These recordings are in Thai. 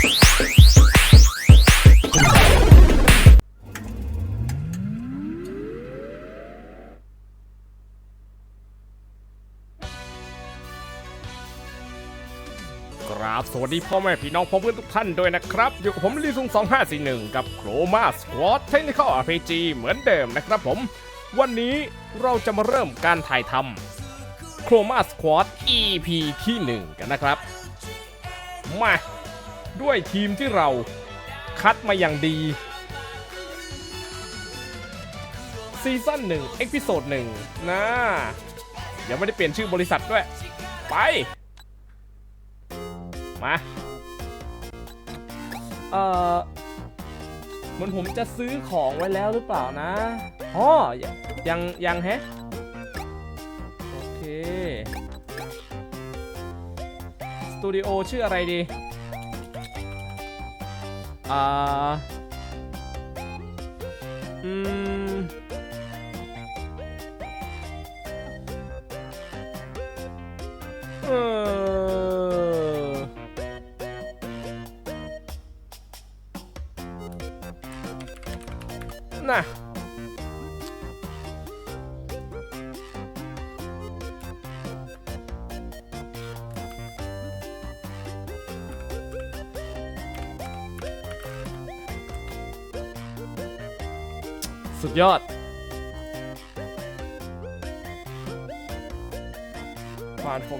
กราบสวัสดีพ่อแม่พี่น้องพ่อเพื่อนทุกท่านด้วยนะครับ อยู่กับผมลีซุง2541 กับโครมาสควอตเทคนิคอล RPG เหมือนเดิมนะครับผม วันนี้เราจะมาเริ่มการถ่ายทำโครมาสควอต EP ที่ 1 กันนะครับ มา ด้วยทีมที่เราคัดมาอย่างดีซีซั่น1เอพิโซด1นะยังไม่ได้เปลี่ยนชื่อบริษัทด้วย ไป มา เอ่อเหมือนผมจะซื้อของไว้แล้วหรือเปล่านะอ๋อยังยังยังแฮะ โอเค สตูดิโอชื่ออะไรดี อ่า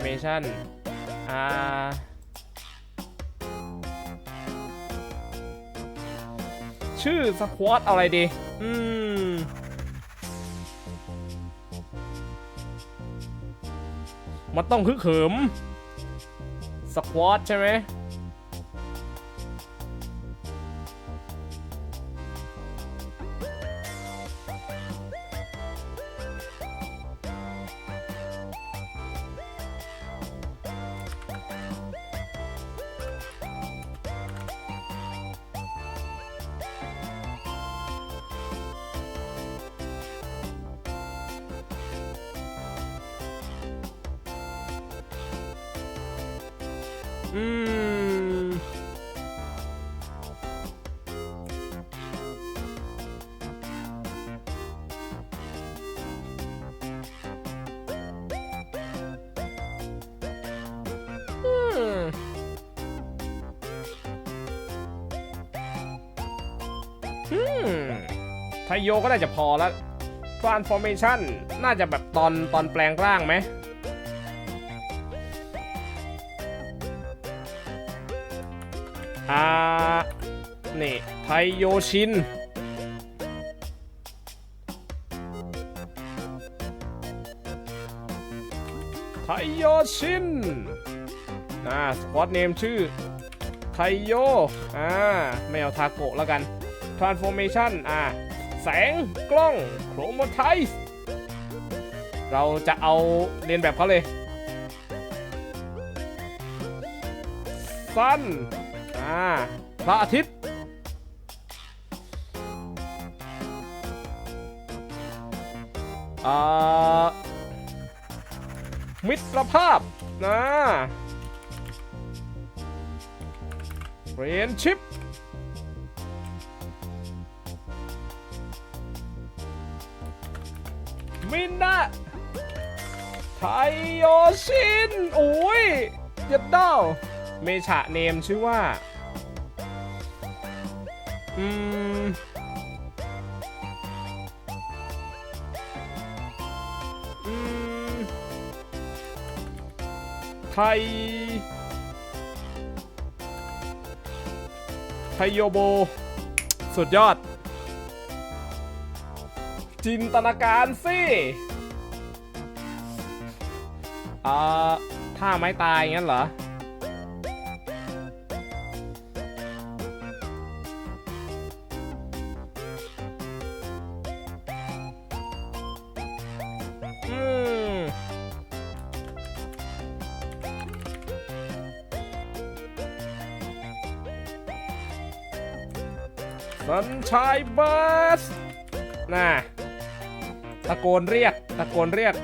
Transformation อ่าชื่อสควอตอะไรดี อืม มันต้องฮึกเหิม สควอตใช่ไหม ไทโยก็น่าจะพอแล้ว Transformation น่าจะแบบตอนตอนแปลงร่างไหมอ่า นี่ ไทโยชิน ไทโยชินอ่าสปอตเนมชื่อ ไทโย อ่า ไม่เอาทาโกะแล้วกัน Transformation อ่าแสงกล้องโครโมไทส์เราจะเอาเรียนแบบเขาเลย สั้นอ่าพระอาทิตย์อ่ามิตรภาพนะเฟรนชิป มินนะไทโยชินโอ้ยเยัดดาวเมชะเนมชื่อว่า อืม อืม ไทย ไทยโยโบ สุดยอด จินตนาการสิอ่าท่าไม้ตายงั้นเหรอ อืม สันชายบัสน่ะ ตะโกนเรียก ตะโกนเรียก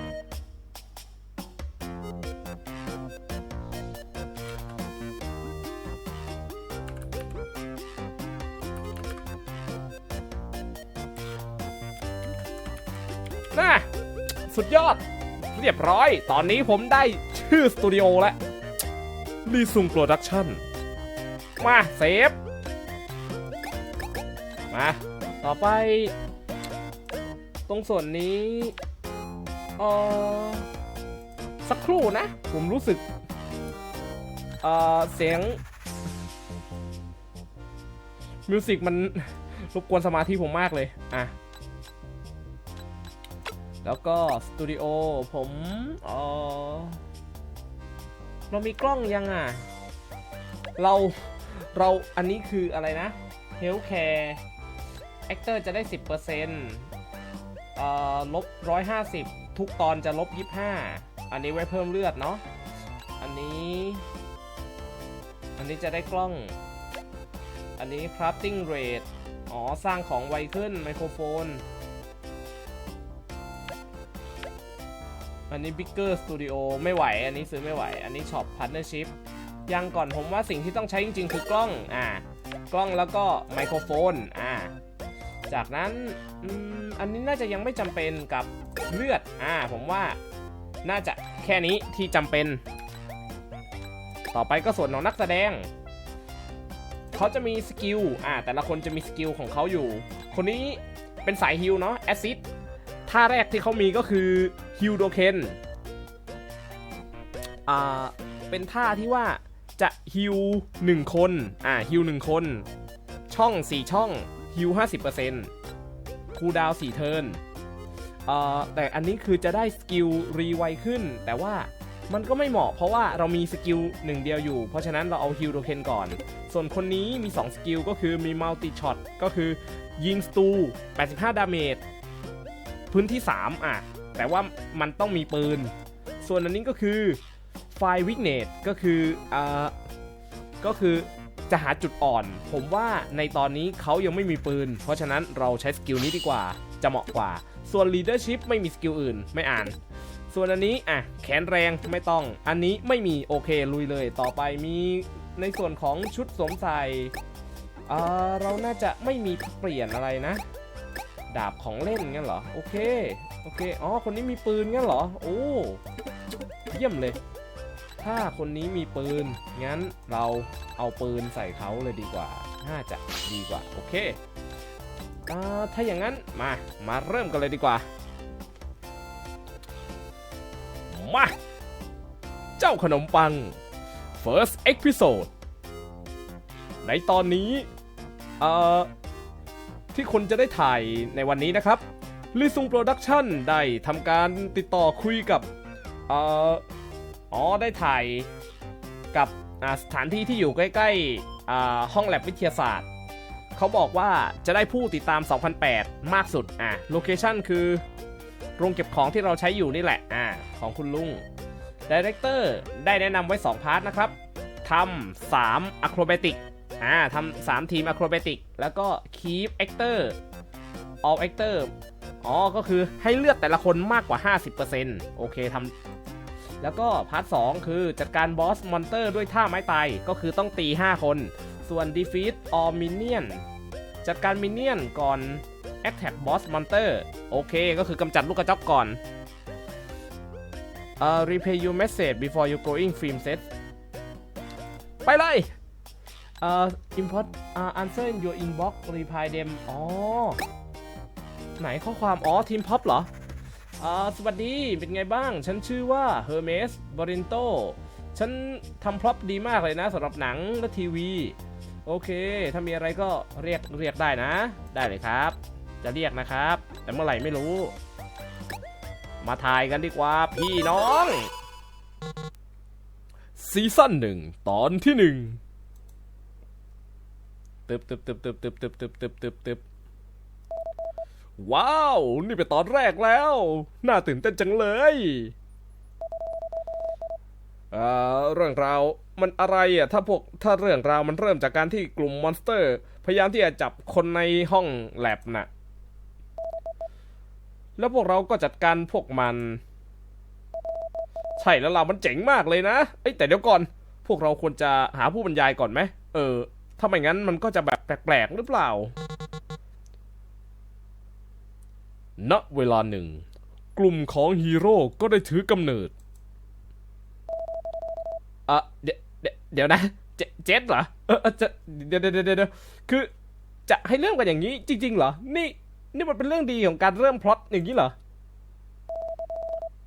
น่ะ สุดยอด เรียบร้อย ตอนนี้ผมได้ชื่อสตูดิโอแล้วลีซุงโปรดักชั่น มา เซฟ มา ต่อไป ตรงส่วนนี้เออสักครู่นะ ผมรู้สึกเออเสียงมิวสิกมันรบกวนสมาธิผมมากเลย อะ แล้วก็สตูดิโอผมเออเรามีกล้องยังอะ เรา เราอันนี้คืออะไรนะ Healthcare Actor จะได้ 10% เอ่อลบ150ทุกตอนจะลบ25อันนี้ไว้เพิ่มเลือดเนาะ อันนี้ อันนี้จะได้กล้อง อันนี้ crafting rate อ๋อ สร้างของไวขึ้นไมโครโฟน อันนี้ bigger studio ไม่ไหว อันนี้ซื้อไม่ไหว อันนี้ shop partnership ยังก่อนผมว่าสิ่งที่ต้องใช้จริง ๆ คือกล้อง อ่า กล้องแล้วก็ไมโครโฟน อ่า จากนั้นอันนี้น่าจะยังไม่จำเป็นกับเลือด อ่า ผมว่าน่าจะแค่นี้ที่จำเป็น ต่อไปก็ส่วนของนักแสดง เขาจะมีสกิล อ่า แต่ละคนจะมีสกิลของเขาอยู่ คนนี้เป็นสายฮิลเนาะ แอซิดท่าแรกที่เขามีก็คือฮิลโดเคนอ่า เป็นท่าที่ว่าจะฮิลหนึ่งคน อ่าฮิลหนึ่งคน ช่อง4ช่อง ฮิล50%คูลดาวน์4เทิร์นเออแต่อันนี้คือจะได้สกิลรีไวขึ้น แต่ว่ามันก็ไม่เหมาะเพราะว่าเรามีสกิลหนึ่งเดียวอยู่ เพราะฉะนั้นเราเอาฮิลโดเคนก่อน ส่วนคนนี้มี 2 สกิลก็คือมีมัลติช็อตก็คือยิงสตู 85 ดาเมจพื้นที่ 3 อะ แต่ว่ามันต้องมีปืน ส่วนอันนี้ก็คือไฟวิกเนตก็คืออ่าก็คือ จะหาจุดอ่อน ผมว่าในตอนนี้เขายังไม่มีปืน เพราะฉะนั้นเราใช้สกิลนี้ดีกว่า จะเหมาะกว่า ส่วน leadership ไม่มีสกิลอื่นไม่อ่าน ส่วนอันนี้อะแขนแรงไม่ต้อง อันนี้ไม่มีโอเคลุยเลย ต่อไปมีในส่วนของชุดสวมใส่อ่าเราน่าจะไม่มีเปลี่ยนอะไรนะ ดาบของเล่นงั้นเหรอ โอเค โอเค อ๋อ คนนี้มีปืนงั้นเหรอ โอ้ เยี่ยมเลย ถ้าคนนี้มีปืน งั้นเราเอาปืนใส่เขาเลยดีกว่า น่าจะดีกว่า โอเคอ่าถ้าอย่างนั้นมา มาเริ่มกันเลยดีกว่า มา เจ้าขนมปัง first episode ในตอนนี้ เอ่อ ที่คนจะได้ถ่ายในวันนี้นะครับลิซุงโปรดักชั่นได้ทำการติดต่อคุยกับ เอ่อ อ๋อได้ถ่ายกับสถานที่ที่อยู่ใกล้ๆห้องแลบวิทยาศาสตร์ เขาบอกว่าจะได้ผู้ติดตาม 2008 มากสุด อะโลเคชั่นคือโรงเก็บของที่เราใช้อยู่นี่แหละ อ่าของคุณลุงดีเรคเตอร์ได้แนะนำไว้ 2 พาร์ทนะครับทำ3อะโครเบติกอ่าทำสามทีมอะโครเบติกแล้วก็ keep actor all actor อ๋อ ก็คือให้เลือดแต่ละคนมากกว่า 50%โอเคทำ แล้วก็พาร์ท2คือจัดการบอสมอนเตอร์ด้วยท่าไม้ตายก็คือต้องตี 5 คน ส่วน defeat all minion จัดการมินเนี่ยนก่อน attack boss monster โอเค ก็คือกำจัดลูกกระจอกก่อนเอ่อ repay you message before you going film set ไปเลยเอ่อ import อ่า answer in your inbox reply them อ๋อ ไหนข้อความ อ๋อทีมพ็อปเหรอ สวัสดี เป็นไงบ้าง ฉันชื่อว่า Hermes b a r i n t o ฉันทำพร็อพดีมากเลยนะสำหรับหนังและทีวี โอเค ถ้ามีอะไรก็เรียกเรียกได้นะ ได้เลยครับ จะเรียกนะครับ แต่เมื่อไหร่ไม่รู้ มาถ่ายกันดีกว่าพี่น้อง ซีซั่นหนึ่งตอนที่หนึ่งตึบตึบตึบตึบตึบตึบตึบตึบตึบตึบ ว้าว นี่เป็นตอนแรกแล้ว น่าตื่นเต้นจังเลยเอ่อเรื่องราวมันอะไรอะถ้าพวกถ้าเรื่องราวมันเริ่มจากการที่กลุ่มมอนสเตอร์ พยายามที่จะจับคนในห้องแลบน่ะ แล้วพวกเราก็จัดการพวกมัน ใช่แล้วเรามันเจ๋งมากเลยนะเอ้แต่เดี๋ยวก่อน พวกเราควรจะหาผู้บรรยายก่อนไหมเออ ถ้าไม่งั้นมันก็จะแบบแปลกๆหรือเปล่า ณเวลาหนึ่ง กลุ่มของฮีโร่ก็ได้ถือกำเนิดเออเดี๋ยวเดี๋ยวเดี๋ยวนะเจเจ็ดเหรอเออจะเดี๋ยวเดี๋ยวเดี๋ยวคือจะให้เริ่มกันอย่างนี้จริง ๆ เหรอ นี่นี่มันเป็นเรื่องดีของการเริ่มพล็อตอย่างนี้เหรอ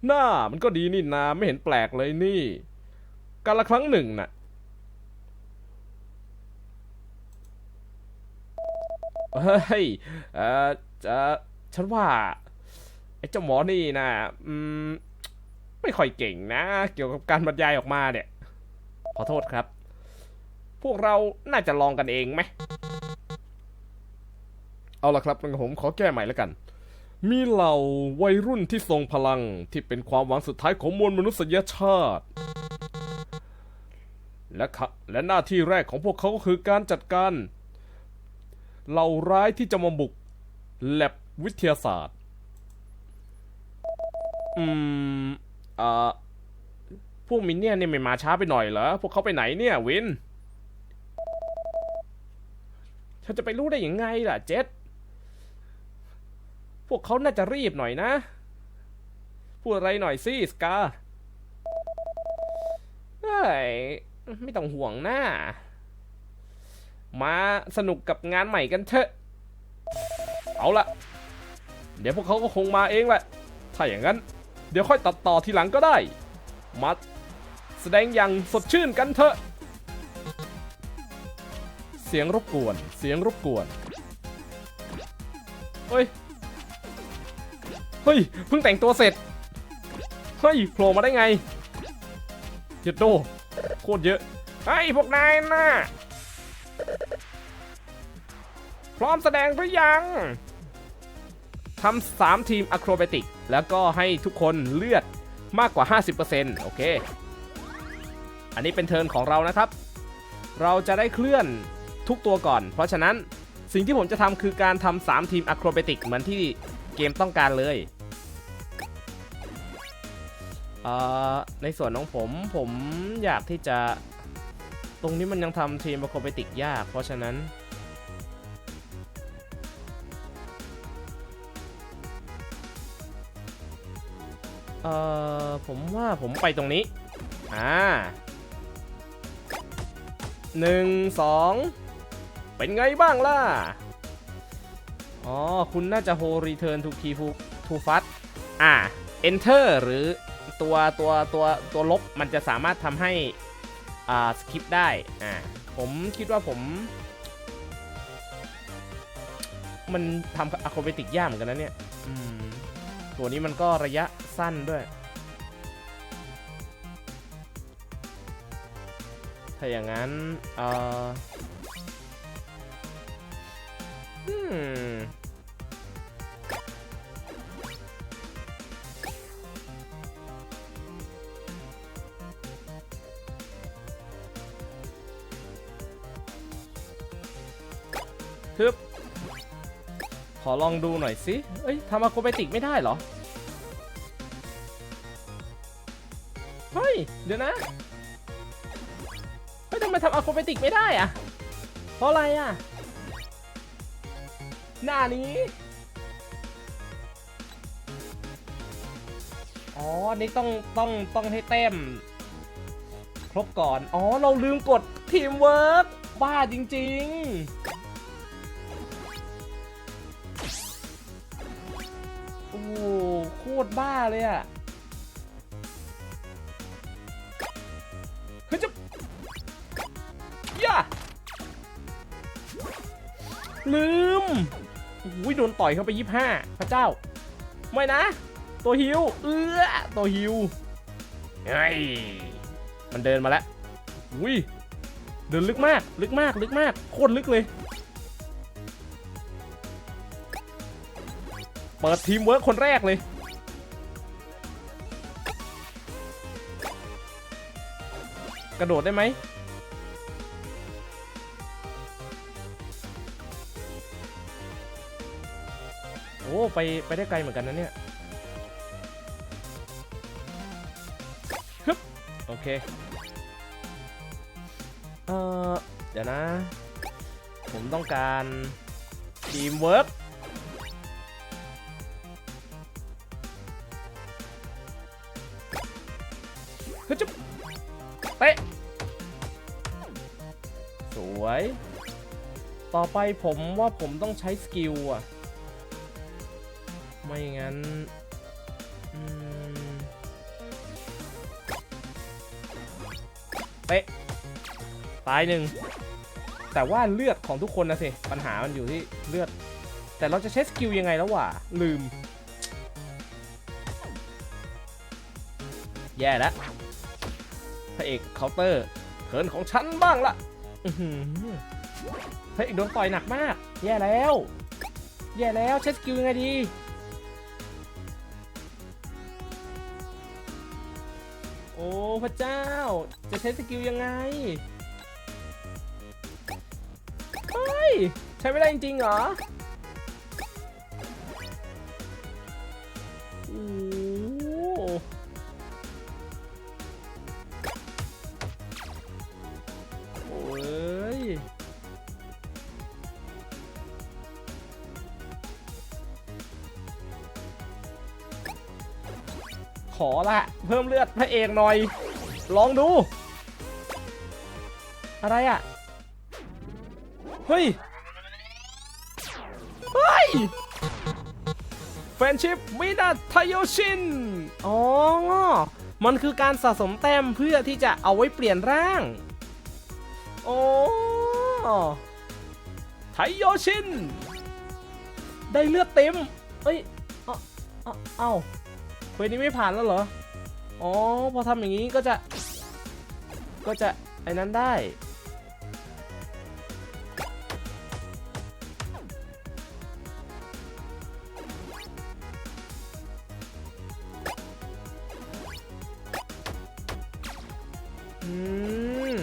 หน้ามันก็ดีนี่นาไม่เห็นแปลกเลยนี่การละครั้งหนึ่งน่ะเฮ้ยเออจะ ฉันว่าไอ้เจ้าหมอนี่นะอืมไม่ค่อยเก่งนะ เกี่ยวกับการบรรยายออกมาเนี่ย ขอโทษครับ พวกเราน่าจะลองกันเองไหม เอาละครับงั้นผมขอแก้ใหม่แล้วกัน มีเหล่าวัยรุ่นที่ทรงพลังที่เป็นความหวังสุดท้ายของมวลมนุษยชาติ และขะและหน้าที่แรกของพวกเขาก็คือการจัดการ เหล่าร้ายที่จะมาบุกแลบ วิทยาศาสตร์ อืมอ่าพวกมินเนี่ยนเนี่ยไม่มาช้าไปหน่อยเหรอ พวกเขาไปไหนเนี่ย วินฉันจะไปรู้ได้ยังไงล่ะเจ็ดพวกเขาน่าจะรีบหน่อยนะ พูดอะไรหน่อยสิสกาเฮ้ยไม่ต้องห่วงหน้ามาสนุกกับงานใหม่กันเถอะ เอาละ เดี๋ยวพวกเขาก็คงมาเองแหละ ถ้าอย่างนั้น เดี๋ยวค่อยตัดต่อทีหลังก็ได้ มาแสดงอย่างสดชื่นกันเถอะ เสียงรบกวน เสียงรบกวน เฮ้ย เฮ้ย เพิ่งแต่งตัวเสร็จ เฮ้ย โผล่มาได้ไงเจ็ดโดโคตรเยอะ ไอ้ยพวกนายน่ะ พร้อมแสดงหรือยัง ทำสามทีมอะโครแบติก แล้วก็ให้ทุกคนเลือดมากกว่า 50%โอเค อันนี้เป็นเทิร์นของเรานะครับ เราจะได้เคลื่อนทุกตัวก่อน เพราะฉะนั้นสิ่งที่ผมจะทำคือการทำสามทีมอะโครแบติกเหมือนที่เกมต้องการเลยเในส่วนของผมผมอยากที่จะ ตรงนี้มันยังทำทีมอะโครแบติกยาก เพราะฉะนั้น เอ่อผมว่าผมไปตรงนี้ อ่าหนึ่งสองเป็นไงบ้างล่ะ อ๋อ คุณน่าจะ hold return to key to to fast อ่า enter หรือตัวตัวตัวตัวลบมันจะสามารถทำให้อ่า skip ได้ อ่า ผมคิดว่าผม มันทำอะโครเบติกยากเหมือนกันนะเนี่ย ตัวนี้มันก็ระยะ สั้นด้วย ถ้าอย่างนั้น เอ่ออืมฮึบขอลองดูหน่อยสิ เอ้ยทำอะโครเบติกไม่ได้เหรอ เดี๋ยวนะเฮ้ยทำไมทำอะโครเบติกไม่ได้อะเพราะอะไรอะหน้านี้อ๋อ นี่ต้องต้องต้องให้เต็ม ครบก่อน อ๋อ เราลืมกดทีมเวิร์กบ้าจริง ๆ โอ้โหโคตรบ้าเลยอะ ลืมโอ้ยโดนต่อยเข้าไปยี่ห้าพระเจ้า ไม่นะ ตัวฮิว เอื้อตัวฮิว เฮ้ย มันเดินมาแล้วอุ้ย เดินลึกมาก ลึกมาก ลึกมาก โคตรลึกเลย เปิดทีมเวิร์คคนแรกเลย กระโดดได้ไหม ไปไปได้ไกลเหมือนกันนะเนี่ยฮึบโอเค เออเดี๋ยวนะ ผมต้องการทีมเวิร์กฮึจุ๊บเตะสวย ต่อไปผมว่าผมต้องใช้สกิลอะ ไม่งั้นอืมเตะตายหนึ่ง แต่ว่าเลือดของทุกคนนะสิ ปัญหามันอยู่ที่เลือด แต่เราจะใช้สกิลยังไงแล้ววะ ลืม แย่แล้วพระเอกเคาน์เตอร์เทินของฉันบ้างละพระเอกโดนต่อยหนักมาก แย่แล้ว แย่แล้วใช้สกิลยังไงดี พระเจ้า จะใช้สกิลยังไง เฮ้ย ใช้ไม่ได้จริงๆเหรอโอ้โหโอ้ยขอละ เพิ่มเลือดพระเอกหน่อย ลองดู อะไรอะ เฮ้ย เฮ้ยแฟนชิพมินาทโยชิน อ๋อ มันคือการสะสมแต้มเพื่อที่จะเอาไว้เปลี่ยนร่าง โอ้ไทโยชิน ได้เลือดเต็ม เอ้ย เอ้าเอ้าเอ้าเควสนี้ไม่ผ่านแล้วเหรอ อ๋อ พอทำอย่างนี้ก็จะ ก็จะ ไอ้นั้นได้ อืม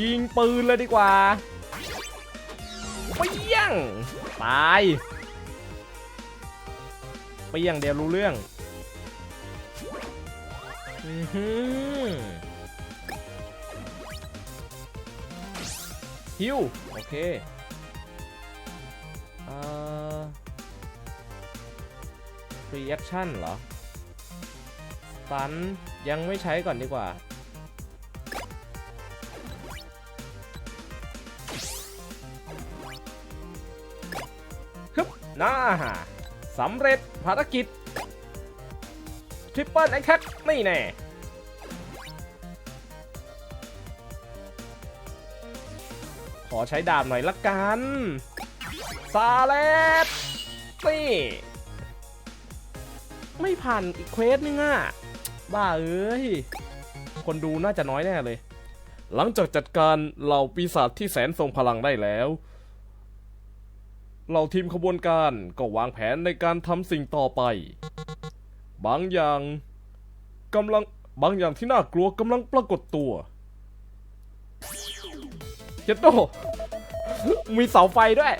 ยิงปืนเลยดีกว่า ตายเปี้ยงเดียวรู้เรื่องอือหือฮิวโอเคเอ่อ reaction เหรอ stun ยังไม่ใช้ก่อนดีกว่า น่าสำเร็จภารกิจทริปเปิลแอคแท็กนี่แน่ขอใช้ดาบหน่อยละกันซาเลสนี่ไม่ผ่านอีกเควสนึงอะ บ้าเอ้ย คนดูน่าจะน้อยแน่เลย หลังจากจัดการเหล่าปีศาจที่แสนทรงพลังได้แล้ว เหล่าทีมขบวนการก็วางแผนในการทำสิ่งต่อไป บางอย่างกำลังบางอย่างที่น่ากลัวกำลังปรากฏตัวเจตโตมีเสาไฟด้วย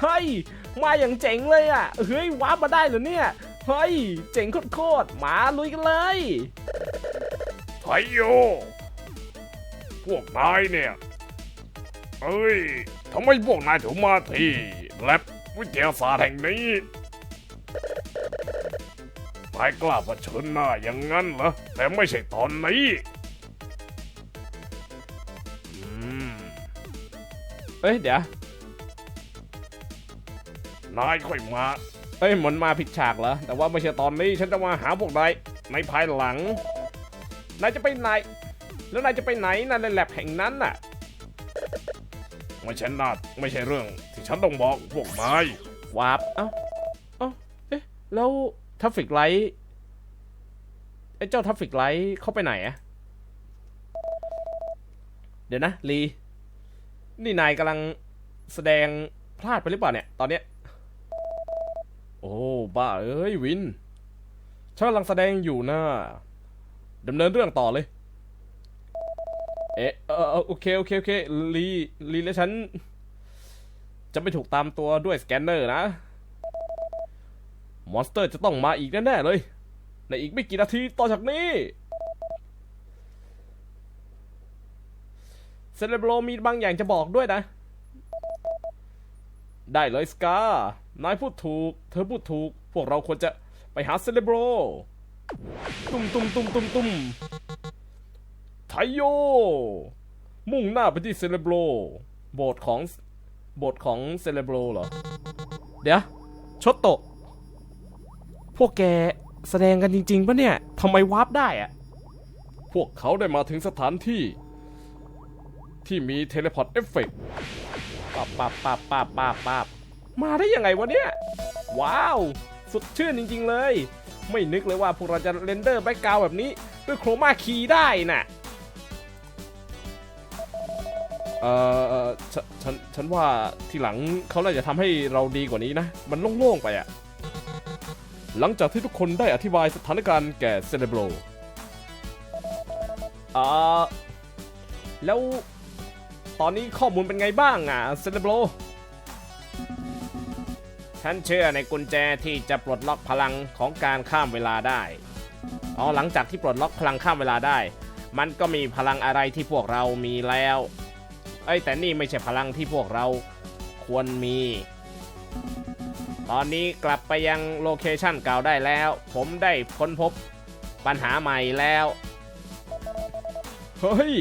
เฮ้ย มาอย่างเจ๋งเลยอะ เฮ้ยว้ามาได้เหรอเนี่ย เฮ้ย เจ๋งโคตรๆมาลุยกันเลยไทโย พวกนายเนี่ย เอ้ยทำไมพวกนายถึงมาที่ แลบวิทยาศาสตร์แห่งนี้นายกล้าเผชิญหน้าอย่างนั้นเหรอ แต่ไม่ใช่ตอนนี้อืมเอ้ยเดี๋ยว นายค่อยมา เอ้ยเหมือนมาผิดฉากเหรอ แต่ว่าไม่ใช่ตอนนี้ฉันจะมาหาพวกนายในภายหลัง นายจะไปไหน แล้วนายจะไปไหนนั่นในแลบแห่งนั้นน่ะ ไม่ใช่นาไม่ใช่เรื่องที่ ฉันต้องบอกพวกนายวาร์ปเอ้าเอ้าเอ๊ะแล้วทัฟฟิกไลท์ไอ้เจ้าทัฟฟิกไลท์เข้าไปไหนอะเดี๋ยวนะลีนี่นายกำลังแสดงพลาดไปหรือเปล่าเนี่ย ตอนเนี้ย โอ้บ้าเอ้ยวินฉันกำลังแสดงอยู่นะดำเนินเรื่องต่อเลย เอ๊ะเออเออโอเค โอเค โอเคลีลีและฉัน จะไม่ถูกตามตัวด้วยสแกนเนอร์นะ มอนสเตอร์จะต้องมาอีกแน่ๆเลย ในอีกไม่กี่นาทีต่อจากนี้ เซเลบโรมีบางอย่างจะบอกด้วยนะ ได้เลยสกานายพูดถูก เธอพูดถูก พวกเราควรจะไปหาเซเลบรตุ้มตุ้มตุ้มตุ้มตุ้มไทโย มุ่งหน้าไปที่เซเลบรโบสถ์ของ บสถ์ของเซเลบรเหรอ เดี๋ยวชดโตะพวกแกแสดงกันจริงๆปะเนี่ยทำไมวาร์ปได้อะพวกเขาได้มาถึงสถานที่ ที่มีเทเลพอร์ตเอฟเฟกปับปับปับปับปับปับมาได้ยังไงวะเนี่ย ว้าว สุดชื่นจริง ๆ เลย ไม่นึกเลยว่าพวกเราจะเรนเดอร์แบ็กกราวแบบนี้ ด้วยโครมาคีย์ได้น่ะ เออฉฉันฉันว่าทีหลังเขาน่าจะทำให้เราดีกว่านี้นะ มันโล่งๆไปอะหลังจากที่ทุกคนได้อธิบายสถานการณ์แก่เซเลบโรอ่าแล้วตอนนี้ข้อมูลเป็นไงบ้างอะเซเลบโรฉันเชื่อในกุญแจที่จะปลดล็อกพลังของการข้ามเวลาได้ อ๋อหลังจากที่ปลดล็อกพลังข้ามเวลาได้ มันก็มีพลังอะไรที่พวกเรามีแล้ว เอ้ยแต่นี่ไม่ใช่พลังที่พวกเราควรมี ตอนนี้กลับไปยังโลเคชันเก่าได้แล้ว ผมได้ค้นพบปัญหาใหม่แล้ว เฮ้ย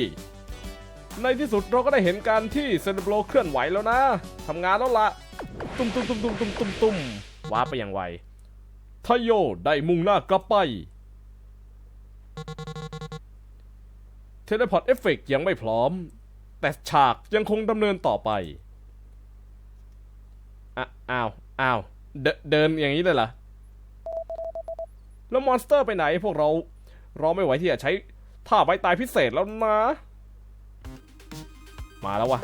ในที่สุดเราก็ได้เห็นการที่เซนโบรเคลื่อนไหวแล้วนะทำงานแล้วละตุ้มตุ้มตุ้มตุ้มตุ้มตุ้มตุ้มว้าไปอย่างไวทโยได้มุ่งหน้ากลับไปเทเลพอร์ตเอฟเฟกยังไม่พร้อม แต่ฉากยังคงดำเนินต่อไปอ้าว อ้าวเดเดินอย่างนี้เลยเหรอ แล้วมอนสเตอร์ไปไหนพวกเรา เรอไม่ไหวที่จะใช้ท่าไว้ตายพิเศษแล้วนะ มาแล้ววะ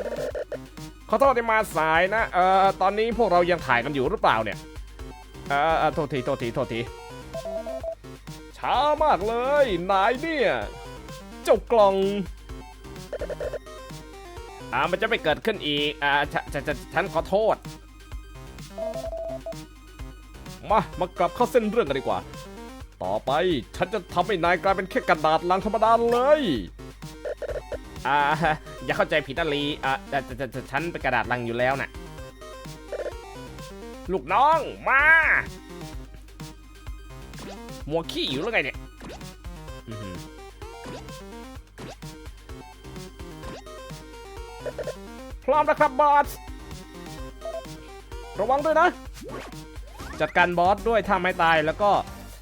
ขอโทษที่มาสายนะ เอ่อ ตอนนี้พวกเรายังถ่ายกันอยู่หรือเปล่าเนี่ย เอ่อเอ่อโทษที โทษที โทษที ช้ามากเลย นายเนี่ย เจ้ากล่อง อ่ามันจะไม่เกิดขึ้นอีกอ่าฉฉฉฉันขอโทษ มา มากลับเข้าเส้นเรื่องกันดีกว่า ต่อไปฉันจะทำให้นายกลายเป็นแค่กระดาษลังธรรมดาเลย อ่า อย่าเข้าใจผิดนะลีอ่าแต่แต่ฉันเป็นกระดาษลังอยู่แล้วน่ะ ลูกน้องมามัวขี้อยู่แล้วไงเนี่ย พร้อมนะครับบอส ระวังด้วยนะ จัดการบอสด้วยถ้าไม่ตายแล้วก็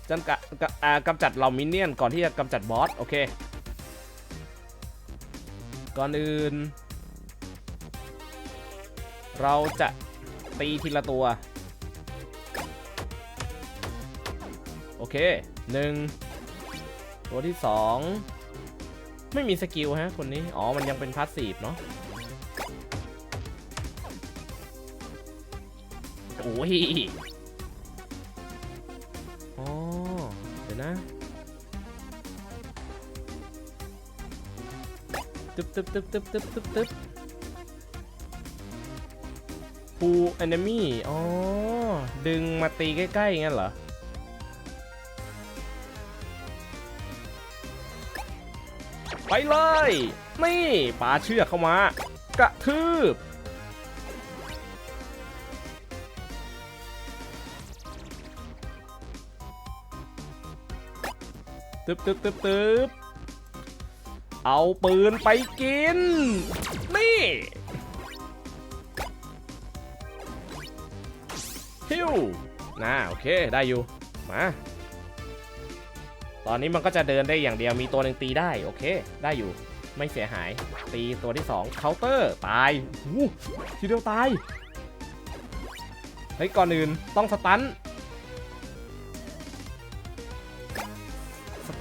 จัดกะกะกำจัดเหล่ามินเนี่ยนก่อนที่จะกำจัดบอส โอเค ก่อนอื่น เราจะตีทีละตัว โอเคหนึ่งตัวที่สองไม่มีสกิลฮะคนนี้ อ๋อ มันยังเป็นพาสซีฟเนาะ โอ้ยอ๋อเดี๋ยวนะตึ๊บตึ๊บตึ๊บตึ๊บตึ๊บตึ๊บตึ๊บพูแอนมี่อ๋อ ดึงมาตีใกล้ๆงั้นเหรอ ไปเลย นี่ปาเชือกเข้ามากระทืบ ตึ๊บตึ๊บตึ๊บตึ๊บเอาปืนไปกิน นี่ฮิวน่าโอเคได้อยู่ มา ตอนนี้มันก็จะเดินได้อย่างเดียวมีตัวหนึ่งตีได้ โอเค ได้อยู่ ไม่เสียหาย ตีตัวที่2เคาน์เตอร์ ตายหูทีเดียวตาย เฮ้ย ก่อนอื่นต้องสตัน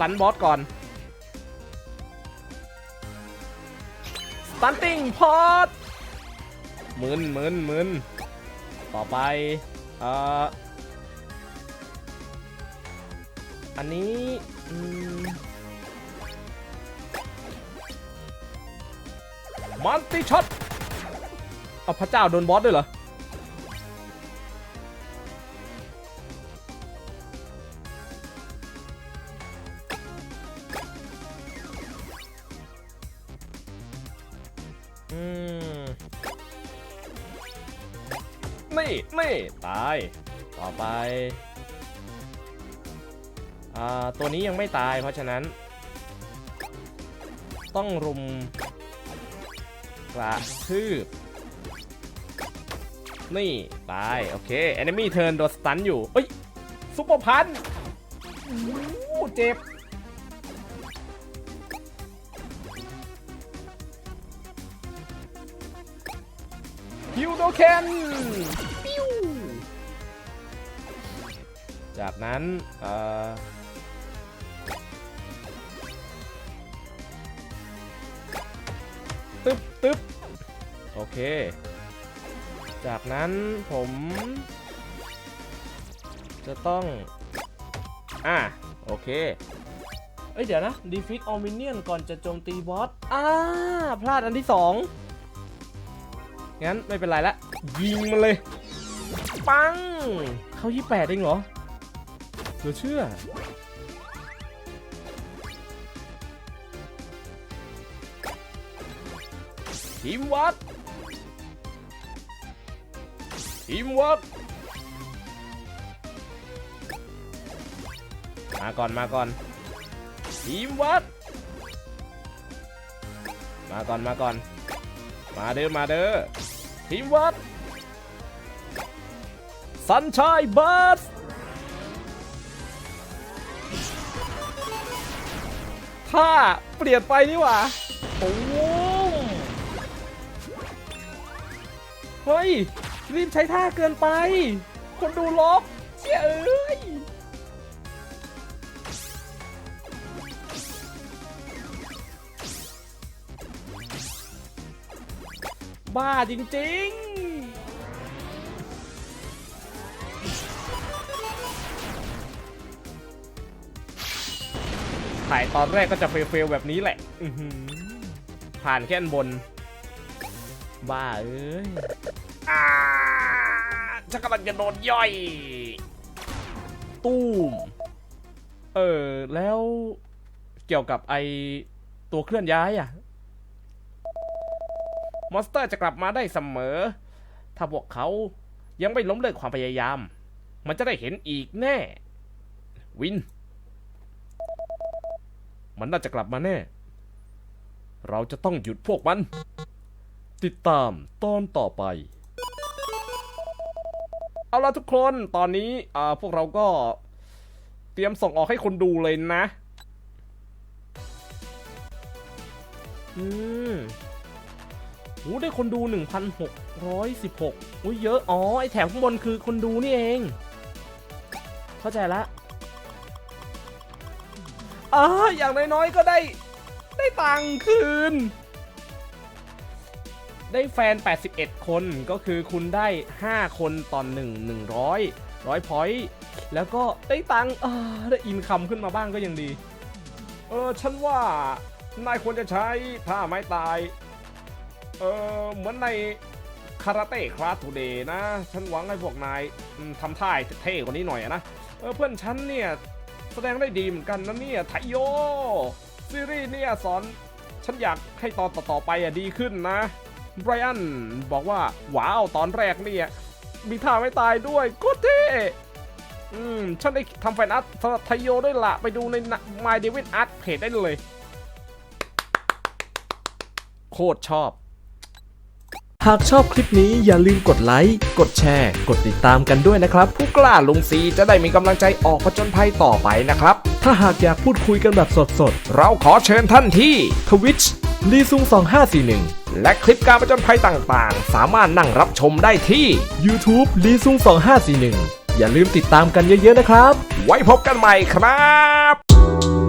ตันบอสก่อนสตันติ้งพอดมึนมึนมึนต่อไปเอ่ออันนี้อืมมันติช็อตเอาพระเจ้าโดนบอสด้วยเหรอ อืมนนี่นี่ตาย ต่อไปอ่าตัวนี้ยังไม่ตายเพราะฉะนั้น ต้องรุมกระทืบนี่ตาย โอเค enemy turn โดนสตันอยู่เอ้ยซุปเปอร์พันธุ์อู้เจ็บ ฮิวโดเคน จากนั้นตึ๊บตึ๊บโอเค จากนั้นผม จะต้อง อะ โอเค เอ้ย เดี๋ยวนะ defeat all minion ก่อนจะโจมตีบอส อ่า พลาดอันที่สองงั้น ไม่เป็นไรละ ยิงมันเลย ปัง เข้ายี่แปดเองเหรอ เหลือเชื่อ ทีมวัด ทีมวัด มาก่อนมาก่อน ทีมวัด มาก่อนมาก่อน มาเด้อมาเด้อทีมวัด สันชัยบัส ถ้าเปลี่ยนไปนี่หว่าโอ้โหเฮ้ยรีบใช้ท่าเกินไป คนดูล็อกเชี่ยเอ้ยบ้าจริง ๆ ถ่ายตอนแรกก็จะเฟลๆแบบนี้แหละผ่านแค่อันบน บ้าเอ้ยอาฉันกำลังจะโดนย่อย ตู้ม เออ แล้วเกี่ยวกับไอตัวเคลื่อนย้ายอะมอนสเตอร์จะกลับมาได้เสมอ ถ้าพวกเขายังไม่ล้มเลิกความพยายาม มันจะได้เห็นอีกแน่ วิน มันน่าจะกลับมาแน่ เราจะต้องหยุดพวกมัน ติดตามตอนต่อไป เอาละทุกคนตอนนี้อ่าพวกเราก็เตรียมส่งออกให้คนดูเลยนะ อืมโหได้คนดู 1,616 อุ้ยเยอะ อ๋อ ไอแถวข้างบนคือคนดูนี่เอง เข้าใจละ อ่าอย่างน้อยๆก็ได้ ได้ตังค์คืน ได้แฟน 81 คนก็คือคุณได้ 5 คนต่อ1 100 100พอยต์แล้วก็ได้ตังค์อ่าได้อินคัมขึ้นมาบ้างก็ยังดี เออฉันว่านายควรจะใช้ท่าไม้ตาย เออเหมือนในคาราเต้คลาสทูเดย์นะ ฉันหวังให้พวกนายอืมทำท่าให้เท่กว่านี้หน่อยอะนะ เออเพื่อนฉันเนี่ยแส ดงได้ดีเหมือนกันนะเนี่ยไทโยซีรีส์เนี่ยสอน ฉันอยากให้ตอนต่อๆไปอะดีขึ้นนะไบรอันบอกว่าว้าวตอนแรกเนี่ยมีท่าไม่ตายด้วยโคตรเท่อืม ฉันได้ทำแฟนอาร์ตสำหรับไทโยด้วยละไปดูใน My David Art เพจได้เลย โคตรชอบ หากชอบคลิปนี้อย่าลืมกดไลค์ กดแชร์ กดติดตามกันด้วยนะครับ ผู้กล้าลุงซีจะได้มีกำลังใจออกผจญภัยต่อไปนะครับ ถ้าหากอยากพูดคุยกันแบบสดๆ เราขอเชิญท่านที่ Twitch ลีซุง2541 และคลิปการผจญภัยต่างๆ สามารถนั่งรับชมได้ที่ YouTube ลีซุง2541 อย่าลืมติดตามกันเยอะๆนะครับ ไว้พบกันใหม่ครับ